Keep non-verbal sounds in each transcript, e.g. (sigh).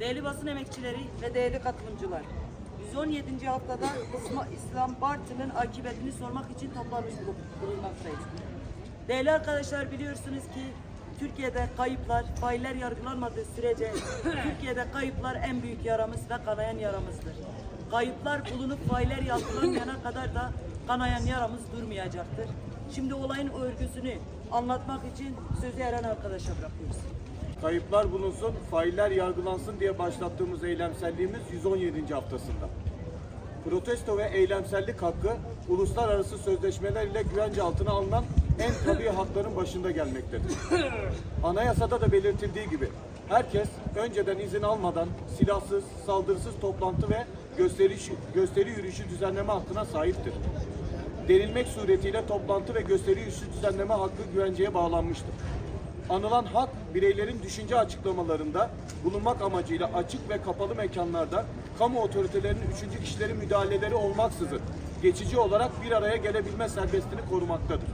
Değerli basın emekçileri ve değerli katılımcılar. 117. haftada İslam Bartı'nın akıbetini sormak için toplanmış bulunmaktayız. Değerli arkadaşlar biliyorsunuz ki Türkiye'de kayıplar, failler yargılanmadığı sürece (coughs) Türkiye'de kayıplar en büyük yaramız ve kanayan yaramızdır. Kayıplar bulunup failler yargılanmayana kadar da kanayan yaramız durmayacaktır. Şimdi olayın örgüsünü anlatmak için sözü Eren arkadaşa bırakıyoruz. Kayıplar bulunsun, failler yargılansın diye başlattığımız eylemselliğimiz 117. haftasında. Protesto ve eylemsellik hakkı uluslararası sözleşmeler ile güvence altına alınan en tabii hakların başında gelmektedir. Anayasada da belirtildiği gibi herkes önceden izin almadan silahsız, saldırısız toplantı ve gösteri, gösteri yürüyüşü düzenleme hakkına sahiptir. Denilmek suretiyle toplantı ve gösteri yürüyüşü düzenleme hakkı güvenceye bağlanmıştır. Anılan hak bireylerin düşünce açıklamalarında bulunmak amacıyla açık ve kapalı mekanlarda kamu otoritelerinin üçüncü kişilerin müdahaleleri olmaksızın geçici olarak bir araya gelebilme serbestliğini korumaktadır.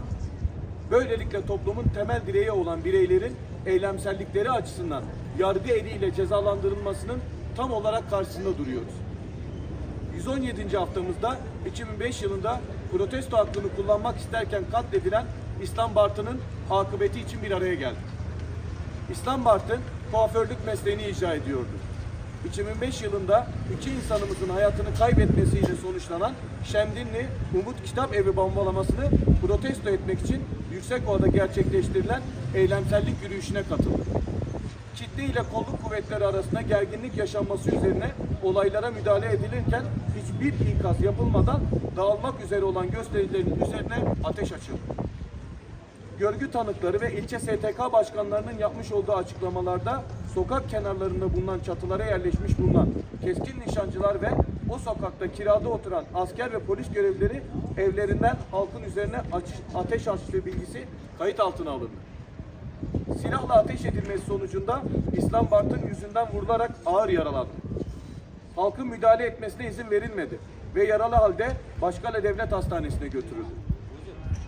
Böylelikle toplumun temel direği olan bireylerin eylemsellikleri açısından yargı eliyle cezalandırılmasının tam olarak karşısında duruyoruz. 117. haftamızda 2005 yılında protesto hakkını kullanmak isterken katledilen İslam Bartı'nın akıbeti için bir araya geldik. İslam Bartı kuaförlük mesleğini icra ediyordu. 2005 yılında iki insanımızın hayatını kaybetmesiyle sonuçlanan Şemdinli Umut Kitap Evi bombalamasını protesto etmek için Yüksekova'da gerçekleştirilen eylemsellik yürüyüşüne katıldı kitle ile kolluk kuvvetleri arasında gerginlik yaşanması üzerine olaylara müdahale edilirken hiçbir ikaz yapılmadan dağılmak üzere olan gösterilerin üzerine ateş açıldı. Görgü tanıkları ve ilçe STK başkanlarının yapmış olduğu açıklamalarda sokak kenarlarında bulunan çatılara yerleşmiş bulunan keskin nişancılar ve o sokakta kirada oturan asker ve polis görevlileri evlerinden halkın üzerine ateş açtığı bilgisi kayıt altına alındı silahla ateş edilmesi sonucunda İslam Bartın yüzünden vurularak ağır yaralandı. Halkın müdahale etmesine izin verilmedi ve yaralı halde Başkale Devlet Hastanesi'ne götürüldü.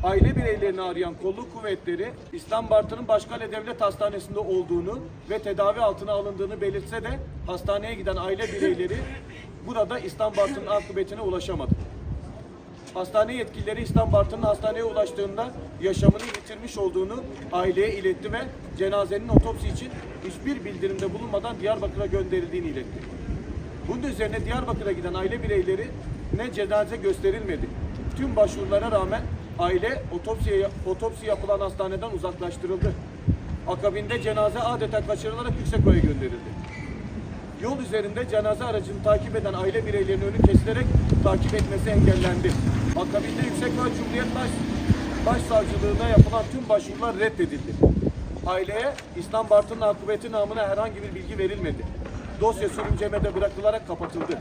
Aile bireylerini arayan kolluk kuvvetleri İslam Bartın'ın Başkale Devlet Hastanesi'nde olduğunu ve tedavi altına alındığını belirtse de hastaneye giden aile bireyleri burada İslam Bartın'ın akıbetine ulaşamadı. Hastane yetkilileri İslam Bartın'ın hastaneye ulaştığında yaşamını yitirmiş olduğunu aileye iletti ve cenazenin otopsi için hiçbir bildirimde bulunmadan Diyarbakır'a gönderildiğini iletti. Bunun üzerine Diyarbakır'a giden aile bireyleri ne cenaze gösterilmedi. Tüm başvurulara rağmen aile otopsiye, otopsi yapılan hastaneden uzaklaştırıldı. Akabinde cenaze adeta kaçırılarak Yüksekoy'a gönderildi. Yol üzerinde cenaze aracını takip eden aile bireylerinin önü kesilerek takip etmesi engellendi. Akabinde Yüksekköy Cumhuriyet Baş, Başsavcılığına yapılan tüm başvurular reddedildi. Aileye İslam Bartın'ın akıbeti namına herhangi bir bilgi verilmedi. Dosya sürüncemede bırakılarak kapatıldı.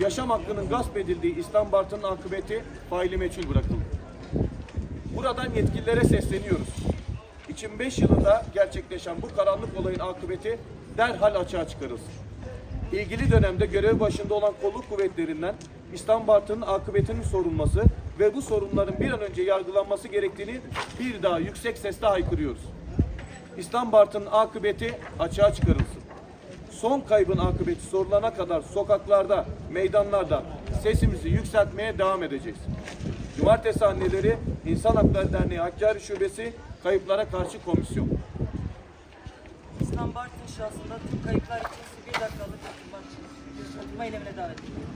Yaşam hakkının gasp edildiği İslam Bartın'ın akıbeti faili meçhul bırakıldı. Buradan yetkililere sesleniyoruz. 2005 yılında gerçekleşen bu karanlık olayın akıbeti derhal açığa çıkarılsın. İlgili dönemde görev başında olan kolluk kuvvetlerinden İslam Bartın'ın akıbetinin sorulması ve bu sorunların bir an önce yargılanması gerektiğini bir daha yüksek sesle haykırıyoruz. İslam Bartın'ın akıbeti açığa çıkarılsın. Son kaybın akıbeti sorulana kadar sokaklarda, meydanlarda sesimizi yükseltmeye devam edeceğiz. Cumartesi anneleri İnsan Hakları Derneği Hakkari Şubesi Kayıplara Karşı Komisyon. İslam Bartın şahsında tüm kayıplar için bir dakikalık oturma eylemine davet ediyorum.